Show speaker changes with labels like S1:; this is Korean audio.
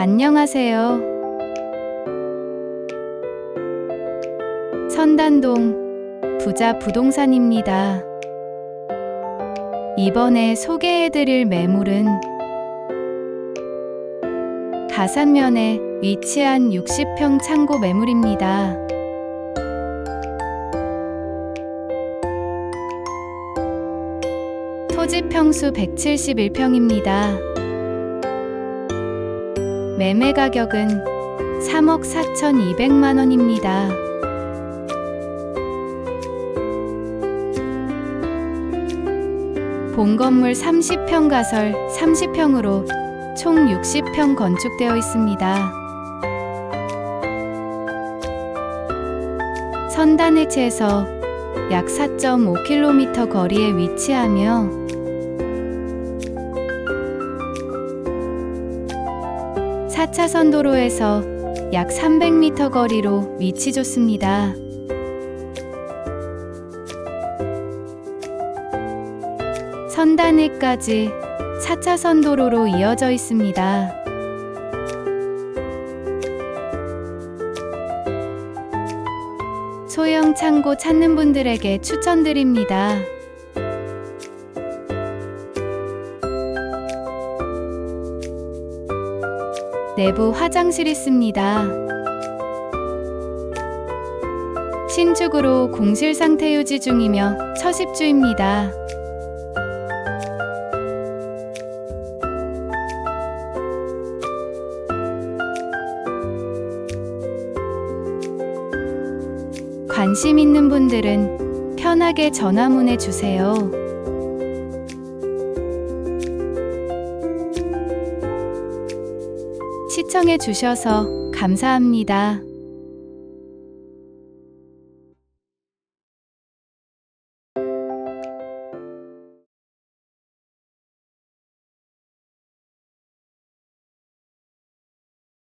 S1: 안녕하세요. 선단동 부자 부동산입니다. 이번에 소개해드릴 매물은 가산면에 위치한 60평 창고 매물입니다. 토지 평수 171평입니다. 매매 가격은 3억 4,200만 원입니다. 본 건물 30평 가설 30평으로 총 60평 건축되어 있습니다. 선단 해체에서 약 4.5km 거리에 위치하며 사차선 도로에서 약 300m 거리로 위치 좋습니다. 선단위까지 4차선 도로로 이어져 있습니다. 소형 창고 찾는 분들에게 추천드립니다. 내부 화장실 있습니다. 신축으로 공실 상태 유지 중이며 처십주입니다. 관심 있는 분들은 편하게 전화문해 주세요. 시청해 주셔서 감사합니다.